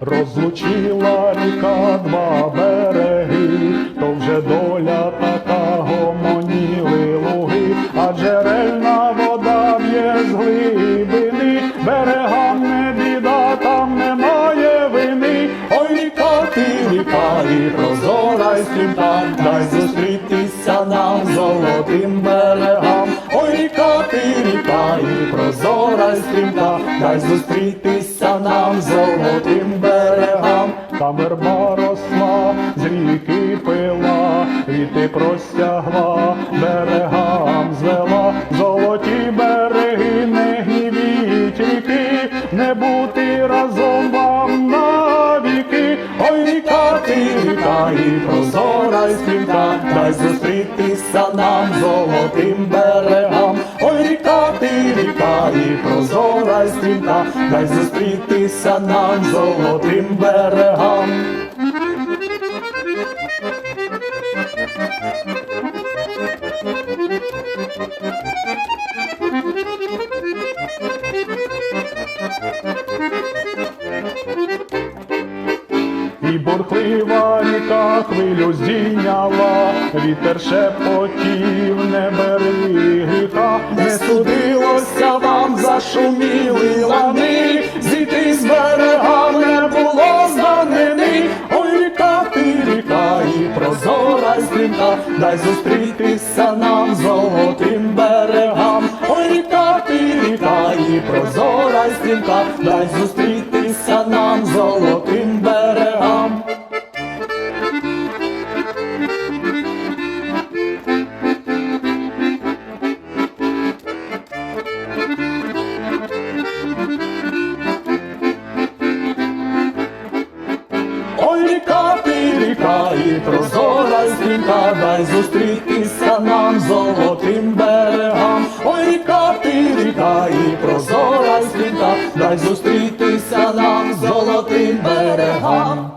Розлучила ріка два береги, то вже доля така гомоніли луги, а джерельна прозора й дай зустрітися нам золотим берегам. Ой, ріка ти, ріка, і прозора стрімка, дай зустрітися нам золотим берегам. Там верба росла, з ріки пила, і ти простягла, берегам звела, золоті береги, не гнівіть ріки, не бути разом і прозора й стрімка, дай зустрітися нам золотим берегам. Ой, ріка ти, ріка, і прозора й стрімка, дай зустрітися нам золотим берегам. І бурхлива ріка хвилю здійняла, вітер шепотів, не бери гріха, не судилося вам, зашуміли лани, зійти з берега не було знанини. Ой, ріка ти, ріка, і прозора стрімка, дай зустрітися нам золотим берегам. Ой, ріка ти, ріка, і прозора стрімка, дай зустрітися нам золотим берегам. ріка, ти ріка, і прозора стрінка, дай зустрітися нам золотим берегам, ой ріка, ти ріка, і прозора стрінка, дай зустрітися нам золотим берегам.